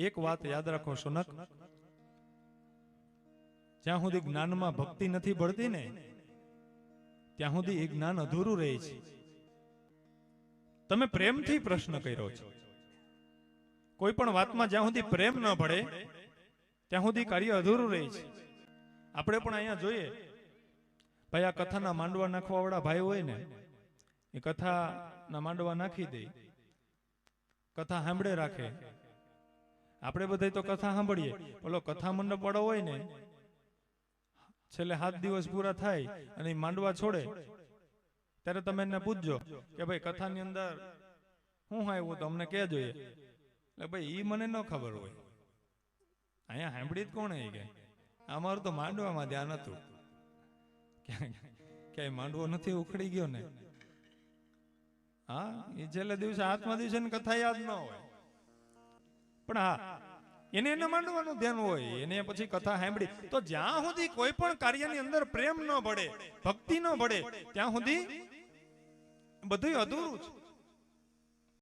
એક વાત યાદ રાખો, સુનક. જ્યાં સુધી જ્ઞાનમાં ભક્તિ નથી ભળતી ને, ત્યાં સુધી એ જ્ઞાન અધૂરું રહે છે. તમે પ્રેમથી પ્રશ્ન કર્યો છે. કોઈ પણ વાતમાં જ્યાં સુધી પ્રેમ ન ભળે, ત્યાં સુધી કાર્ય અધૂરું રહે છે. આપણે પણ અહીંયા જોઈએ. ભાઈ, આ કથાના માંડવા નાખવા વાળા ભાઈ હોય ને, એ કથાના માંડવા નાખી દે. કથા સાંભળે રાખે. આપણે બધા તો કથા સાંભળીએ. પેલો કથા મંડપ વાળો હોય ને, છેલ્લે સાત દિવસ પૂરા થાય અને માંડવા છોડે, ત્યારે તમે એને પૂછજો કે ભાઈ કથાની અંદર હું આવ્યું તો અમને કે જોઈએ એટલે ભાઈ ઈ મને ન ખબર હોય. અહીંયા સાંભળી જ કોણે કે? અમારું તો માંડવામાં ધ્યાન હતું. ક્યાંય માંડવો નથી ઉખડી ગયો ને. હા એ છેલ્લે દિવસે હાથમાં દિવસે કથા યાદ ન હોય. પણ હા, એને એને માંડવાનું ધ્યાન હોય, એને પછી કથા સાંભળી. તો જ્યાં સુધી કોઈ પણ કાર્યની અંદર પ્રેમ ન ભળે, ભક્તિ ન ભળે, ત્યાં સુધી બધું અધૂરું છે